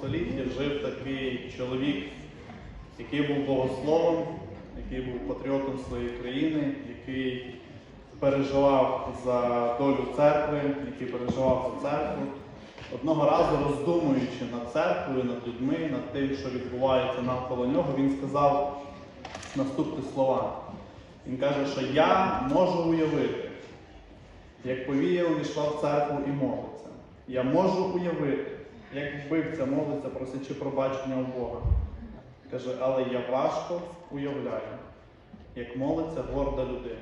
столітті жив такий чоловік, який був богословом, який був патріотом своєї країни, який переживав за долю церкви, який переживав за церкву. Одного разу, роздумуючи над церквою, над людьми, над тим, що відбувається навколо нього, він сказав наступні слова. Він каже, що я можу уявити, як повія увійшла в церкву і молиться. Я можу уявити, як вбивця молиться, просячи пробачення у Бога. Каже, але я важко уявляю, як молиться горда людина.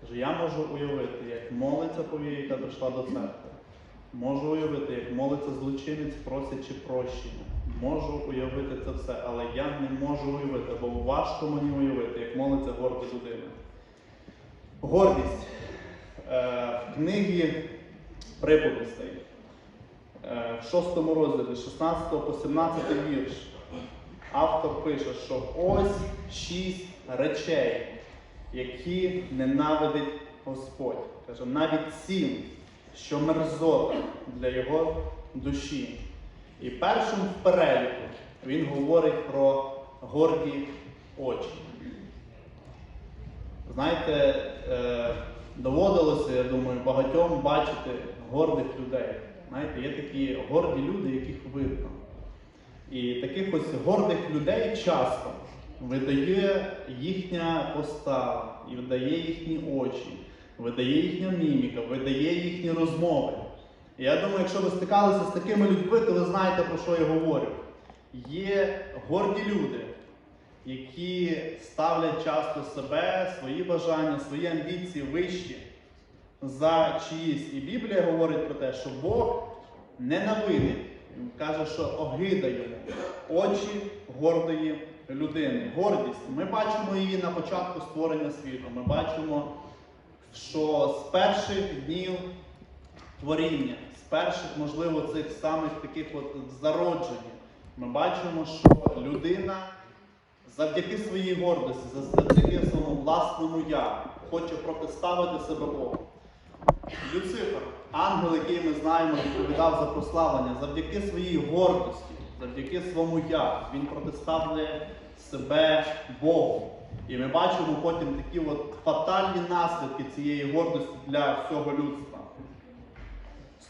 Каже, я можу уявити, як молиться повія, яка прийшла до церкви. Можу уявити, як молиться злочинець, просячи прощення. Можу уявити це все, але я не можу уявити, бо важко мені уявити, як молиться горда людина. Гордість. Е, в книгі приповістей, 6 розділі, 16 по 17 вірш, автор пише, що ось шість речей, які ненавидить Господь. Каже, навіть сім, що мерзота для його душі. І першим в переліку він говорить про горді очі. Знаєте, е, доводилося, я думаю, багатьом бачити гордих людей. Знаєте, є такі горді люди, яких видно. І таких ось гордих людей часто видає їхня постава, і видає їхні очі, видає їхня міміка, видає їхні розмови. І я думаю, якщо ви стикалися з такими людьми, то ви знаєте, про що я говорю. Є горді люди, які ставлять часто себе, свої бажання, свої амбіції вищі за чиїсь. І Біблія говорить про те, що Бог ненавидить. Він каже, що огида йому очі гордої людини. Гордість. Ми бачимо її на початку створення світу. Ми бачимо, що з перших днів творіння, з перших, можливо, цих самих таких от зароджень, ми бачимо, що людина завдяки своїй гордості, завдяки своєму власному я хоче протиставити себе Богу. Люцифер, ангел, який ми знаємо, відповідав за прославлення, завдяки своїй гордості, завдяки своєму я, він протиставляє себе Богу. І ми бачимо потім такі от фатальні наслідки цієї гордості для всього людства.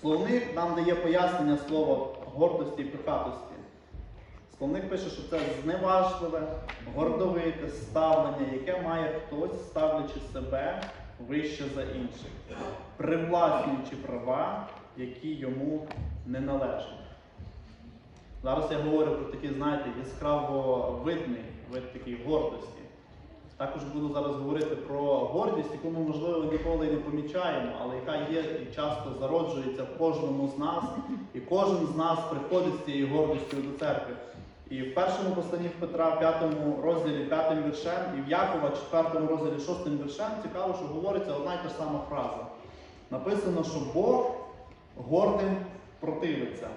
Словник нам дає пояснення слова гордості і пихатості. Словник пише, що це зневажливе, гордовите ставлення, яке має хтось, ставлячи себе вище за інших, привласнюючи права, які йому не належать. Зараз я говорю про такий, знаєте, яскраво видний вид такий гордості. Також буду зараз говорити про гордість, яку ми, можливо, ніколи не помічаємо, але яка є і часто зароджується в кожному з нас, і кожен з нас приходить з цією гордістю до церкви. І в першому посланні в Петра, 5 розділі 5 віршем, і в Якова, 4 розділі 6 віршем, цікаво, що говориться одна й та ж сама фраза. Написано, що Бог гордим противиться,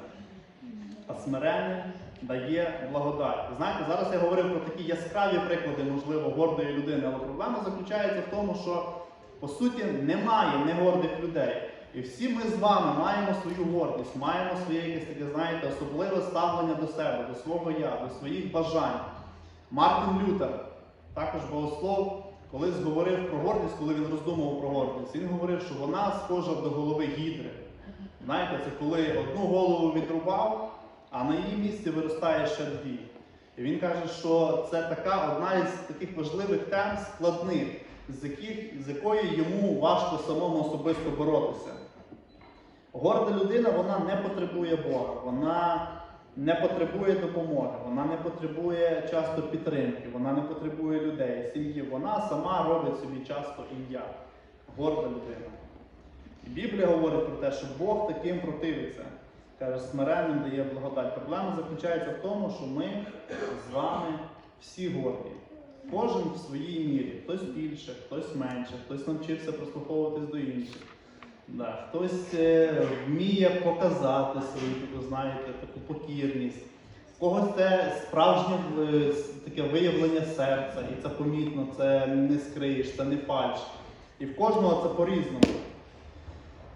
а смиренним дає благодать. Знаєте, зараз я говорив про такі яскраві приклади, можливо, гордої людини, але проблема заключається в тому, що по суті немає негордих людей. І всі ми з вами маємо свою гордість, маємо своє якесь таке, знаєте, особливе ставлення до себе, до свого я, до своїх бажань. Мартин Лютер, також богослов, колись говорив про гордість, коли він роздумував про гордість. Він говорив, що вона схожа до голови гідри. Знаєте, це коли одну голову відрубав, а на її місці виростає ще дві. І він каже, що це така одна із таких важливих тем складних, з, яких, з якою йому важко самому особисто боротися. Горда людина вона не потребує Бога, вона не потребує допомоги, вона не потребує часто підтримки, вона не потребує людей, сім'ї. Вона сама робить собі часто ім'я. Горда людина. І Біблія говорить про те, що Бог таким противиться. Каже, смиренним дає благодать. Проблема заключається в тому, що ми з вами всі горді. Кожен в своїй мірі. Хтось більше, хтось менше, хтось навчився прислуховуватись до інших. Да. Хтось е, вміє показати свою знаєте, таку покірність. В когось це справжнє е, таке виявлення серця, і це помітно, це не скриєш, це не фальш. І в кожного це по-різному.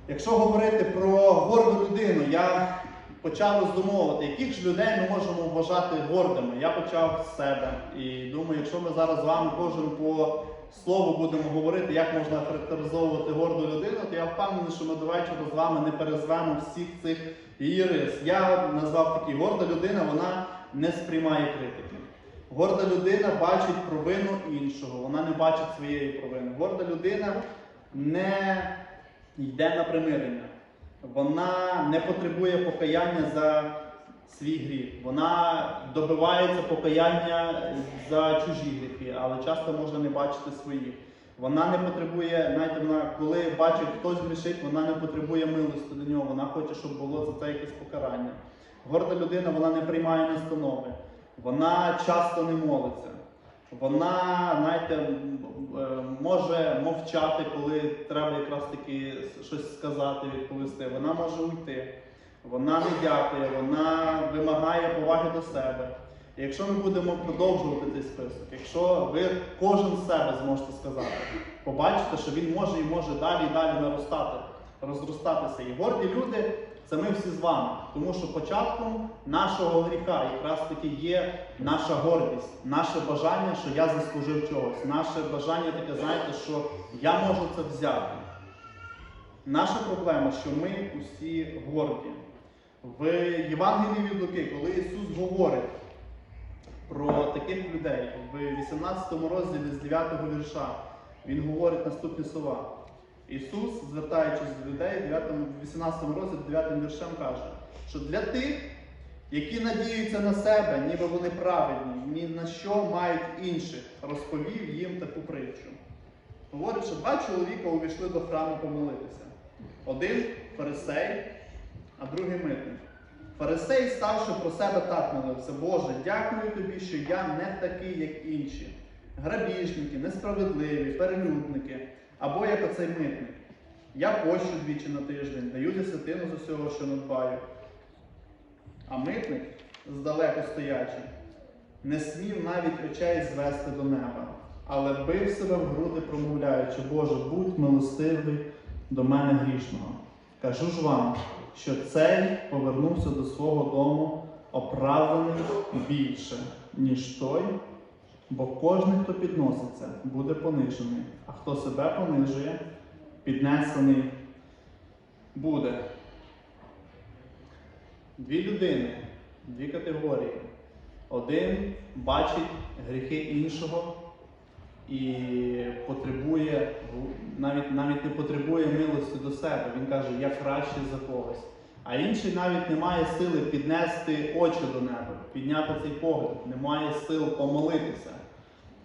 Якщо говорити про горду людину, я почав роздумовувати, яких ж людей ми можемо вважати гордими. Я почав з себе. І думаю, якщо ми зараз з вами кожен по слову будемо говорити, як можна характеризовувати горду людину, то я впевнений, що ми до вечора з вами не перезвемо всіх цих її рис. Я назвав такий горда людина, вона не сприймає критики. Горда людина бачить провину іншого, вона не бачить своєї провини. Горда людина не йде на примирення. Вона не потребує покаяння за свій гріх. Вона добивається покаяння за чужі гріхи, але часто може не бачити свої. Вона не потребує, знаєте, вона, коли бачить, хтось грішить, вона не потребує милості до нього, вона хоче, щоб було за це якесь покарання. Горда людина вона не приймає настанови, вона часто не молиться. Вона, знаєте, може мовчати, коли треба якраз таки щось сказати, відповісти. Вона може уйти, вона не дякує, вона вимагає поваги до себе. І якщо ми будемо продовжувати цей список, якщо ви кожен з себе зможете сказати, побачите, що він може і може далі і далі наростати, розростатися. І горді люди це ми всі з вами. Тому що початком нашого гріха якраз таки є наша гордість, наше бажання, що я заслужив чогось, наше бажання таке, знаєте, що я можу це взяти. Наша проблема, що ми усі горді. В Євангелії від Луки, коли Ісус говорить про таких людей, в 18 розділі з 9 вірша, Він говорить наступні слова. Ісус, звертаючись до людей, в 9, 18 розділі 9 віршем каже, що для тих, які надіються на себе, ніби вони праведні, ні на що мають інших, розповів їм таку притчу. Говорить, що два чоловіка увійшли до храму помолитися. Один фарисей, а другий митник. Фарисей, ставши про себе так молився, Боже, дякую тобі, що я не такий, як інші. Грабіжники, несправедливі, перелюдники, або як оцей митник. Я пощу двічі на тиждень, даю десятину з усього, що надбаю. А митник, здалеку стоячий, не смів навіть очей звести до неба, але бив себе в груди, промовляючи, Боже, будь милостивий до мене грішного. Кажу ж вам, що цей повернувся до свого дому оправданий більше, ніж той, бо кожен, хто підноситься, буде понижений, а хто себе понижує, піднесений буде. Дві людини, дві категорії. Один бачить гріхи іншого і потребує, навіть, навіть не потребує милості до себе. Він каже, я кращий за когось. А інший навіть не має сили піднести очі до неба, підняти цей погляд, не має сил помолитися.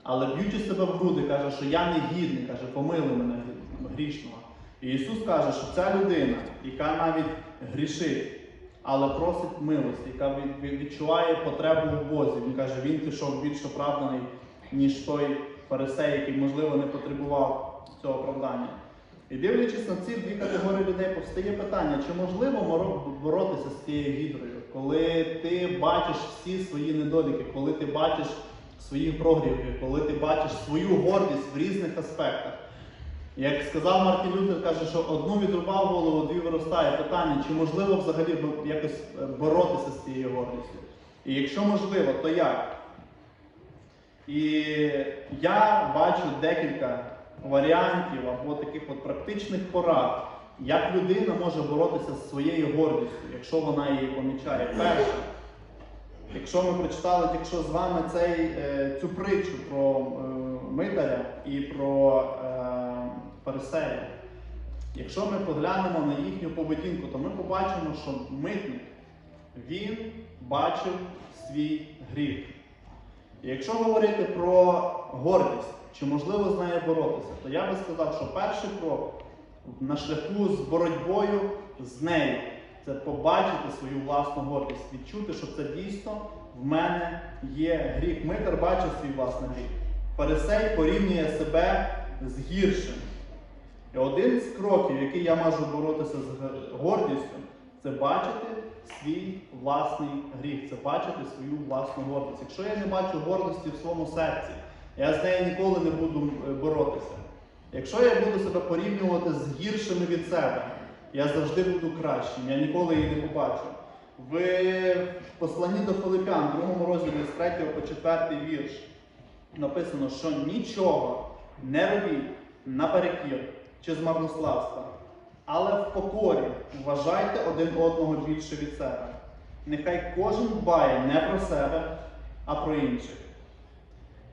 Але б'ючи себе в груди, каже, що я не гідний, каже, помилуй мене грішного. І Ісус каже, що ця людина, яка навіть грішить, але просить милості, яка від- від- відчуває потребу в Бозі. Він каже, він пішов більш оправданий, ніж той фарисей, який, можливо, не потребував цього оправдання. І дивлячись на ці дві категорії людей, повстає питання, чи можливо боротися з цією гідрою, коли ти бачиш всі свої недоліки, коли ти бачиш свої прогрівки, коли ти бачиш свою гордість в різних аспектах. Як сказав Мартін Лютер, каже, що одну відрубав голову, дві виростає. Питання, чи можливо взагалі якось е, боротися з цією гордістю? І якщо можливо, то як? І я бачу декілька варіантів або таких от практичних порад, як людина може боротися з своєю гордістю, якщо вона її помічає. Перше, якщо ми прочитали якщо з вами цей, е, цю притчу про е, митаря і про е, фарисея, якщо ми поглянемо на їхню поведінку, то ми побачимо, що митник він бачив свій гріх. Якщо говорити про гордість, чи можливо з нею боротися, то я би сказав, що перший крок на шляху з боротьбою з нею це побачити свою власну гордість, відчути, що це дійсно в мене є гріх. Митар бачив свій власний гріх. Фарисей порівнює себе з гіршим. І один з кроків, який я можу боротися з гордістю, це бачити свій власний гріх, це бачити свою власну гордість. Якщо я не бачу гордості в своєму серці, я з нею ніколи не буду е, боротися. Якщо я буду себе порівнювати з гіршими від себе, я завжди буду кращим, я ніколи її не побачу. В посланні до Филипян, другому розділі з 3 по 4 вірш, написано, що нічого не робіть наперекір чи з марнославства, але в покорі вважайте один одного більше від себе. Нехай кожен дбає не про себе, а про інших.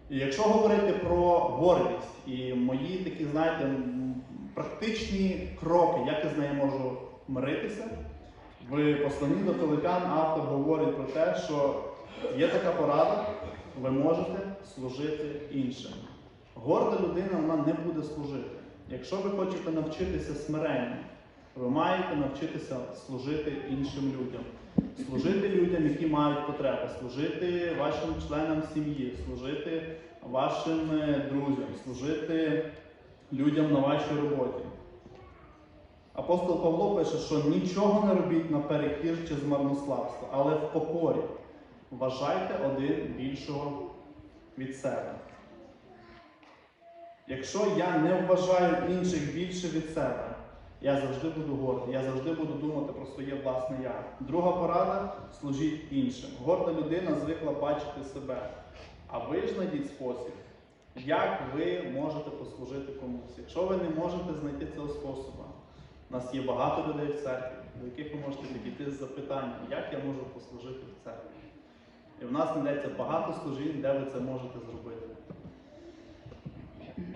Якщо говорити про гордість і мої такі, знаєте, практичні кроки, як я з нею можу миритися, в посланні до Филипян автор говорить про те, що є така порада, ви можете служити іншим. Горда людина вона не буде служити. Якщо ви хочете навчитися смиренню, ви маєте навчитися служити іншим людям. Служити людям, які мають потреби, служити вашим членам сім'ї, служити вашим е, друзям, служити людям на вашій роботі. Апостол Павло пише, що нічого не робіть наперекір чи з марнославства, але в покорі вважайте один більшого від себе. Якщо я не вважаю інших більше від себе, я завжди буду гордий, я завжди буду думати про своє власне я. Друга порада служіть іншим. Горда людина звикла бачити себе. А ви ж знайдіть спосіб, як ви можете послужити комусь. Якщо ви не можете знайти цього способу, у нас є багато людей в церкві, до яких ви можете підійти з запитанням, як я можу послужити в церкві. І в нас знайдеться багато служінь, де ви це можете зробити.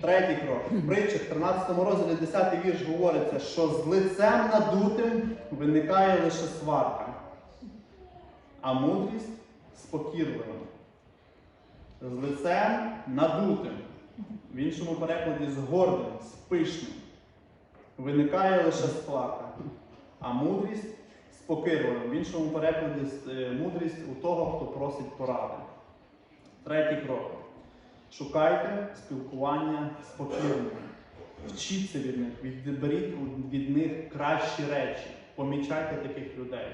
Третій крок. В притчах 13 розділі 10 вірш говориться, що з лицем надутим виникає лише сварка, а мудрість спокірливим. З лицем надутим, в іншому перекладі з гордим, з пишним. Виникає лише сварка, а мудрість з покірливим. В іншому перекладі е, мудрість у того, хто просить поради. Третій крок. Шукайте спілкування з покірними. Вчіться від них, відберіть від них кращі речі, помічайте таких людей.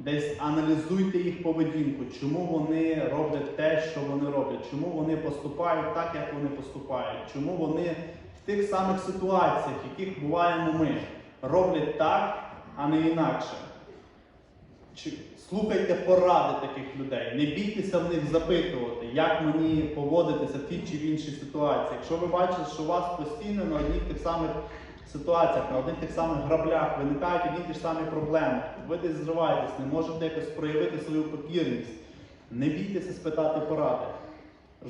Десь аналізуйте їх поведінку, чому вони роблять те, що вони роблять, чому вони поступають так, як вони поступають, чому вони в тих самих ситуаціях, в яких буваємо ми, роблять так, а не інакше. Слухайте поради таких людей, не бійтеся в них запитувати, як мені поводитися в тій чи в іншій ситуації. Якщо ви бачите, що у вас постійно на одних тих самих ситуаціях, на одних тих самих граблях виникають одні ті ж самі проблеми, ви десь зриваєтесь, не можете якось проявити свою покірність, не бійтеся спитати поради.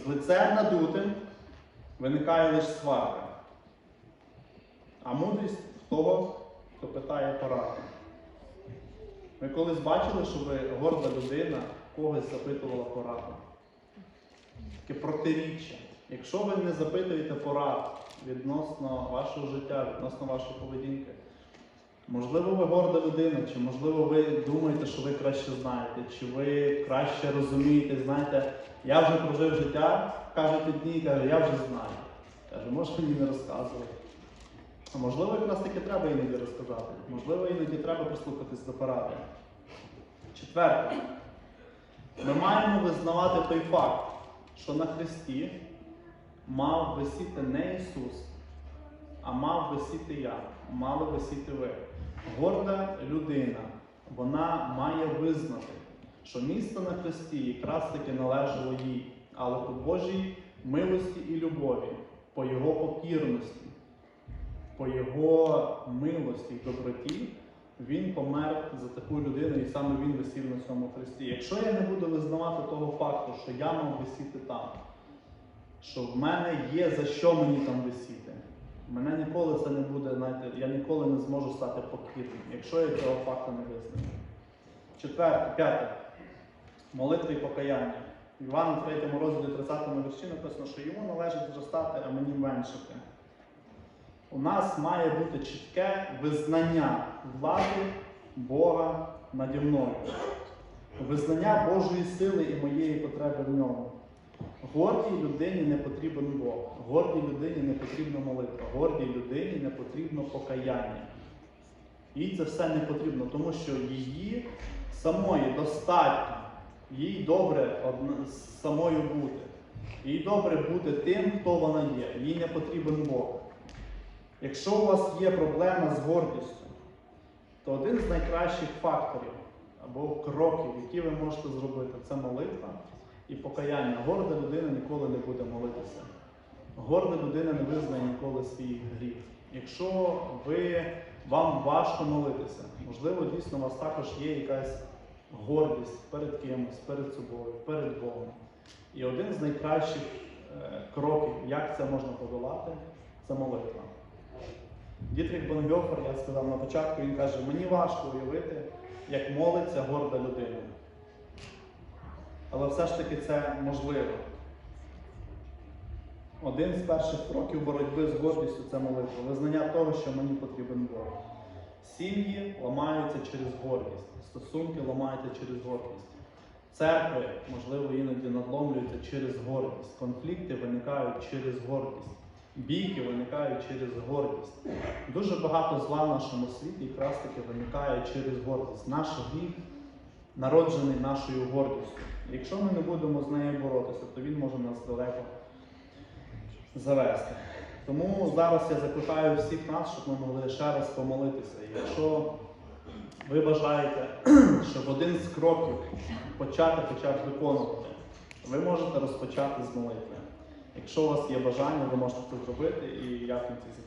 З лицем надутим виникає лише сварка, а мудрість в того, хто питає поради. Ви колись бачили, що ви горда людина когось запитувала пораду? Таке протиріччя. Якщо ви не запитуєте порад відносно вашого життя, відносно вашої поведінки, можливо, ви горда людина, чи можливо ви думаєте, що ви краще знаєте, чи ви краще розумієте, знаєте, я вже прожив життя, кажуть одні, каже, я вже знаю. Каже, може мені не розказувати. А можливо, якраз таки треба іноді розказати. Можливо, іноді треба прислухатись до поради. Четверте. Ми маємо визнавати той факт, що на Христі мав висіти не Ісус, а мав висіти я, мали висіти ви. Горда людина, вона має визнати, що місце на Христі якраз таки належало їй, але по Божій милості і любові, по Його покірності по його милості і доброті він помер за таку людину, і саме він висів на цьому хресті. Якщо я не буду визнавати того факту, що я мав висіти там, що в мене є за що мені там висіти, мене ніколи це не буде, знаєте, я ніколи не зможу стати покірним, якщо я цього факту не визнаю. Четверте, п'яте. Молитва і покаяння. В Івана 3 розділі 30 вірші написано, що йому належить зростати, а мені меншити у нас має бути чітке визнання влади Бога наді мною, визнання Божої сили і моєї потреби в ньому. Гордій людині не потрібен Бог, гордій людині не потрібна молитва, гордій людині не потрібно покаяння. Їй це все не потрібно, тому що її самої достатньо, їй добре самою бути. Їй добре бути тим, хто вона є. Їй не потрібен Бог. Якщо у вас є проблема з гордістю, то один з найкращих факторів або кроків, які ви можете зробити, це молитва і покаяння. Горда людина ніколи не буде молитися. Горда людина не визнає ніколи свій гріх. Якщо ви, вам важко молитися, можливо, дійсно у вас також є якась гордість перед кимось, перед собою, перед Богом. І один з найкращих е, кроків, як це можна подолати, це молитва. Дітрих Бонгьофер, я сказав на початку, він каже, мені важко уявити, як молиться горда людина. Але все ж таки це можливо. Один з перших кроків боротьби з гордістю це молитва. Визнання того, що мені потрібен Бог. Сім'ї ламаються через гордість, стосунки ламаються через гордість. Церкви, можливо, іноді надломлюються через гордість. Конфлікти виникають через гордість. Бійки виникають через гордість. Дуже багато зла в нашому світі якраз таки виникає через гордість. Наш гріх народжений нашою гордістю. Якщо ми не будемо з нею боротися, то він може нас далеко завести. Тому зараз я закликаю всіх нас, щоб ми могли ще раз помолитися. Якщо ви бажаєте, щоб один з кроків почати хоча б виконувати, ви можете розпочати з молитви. Якщо у вас є бажання, ви можете це зробити, і я в кінці.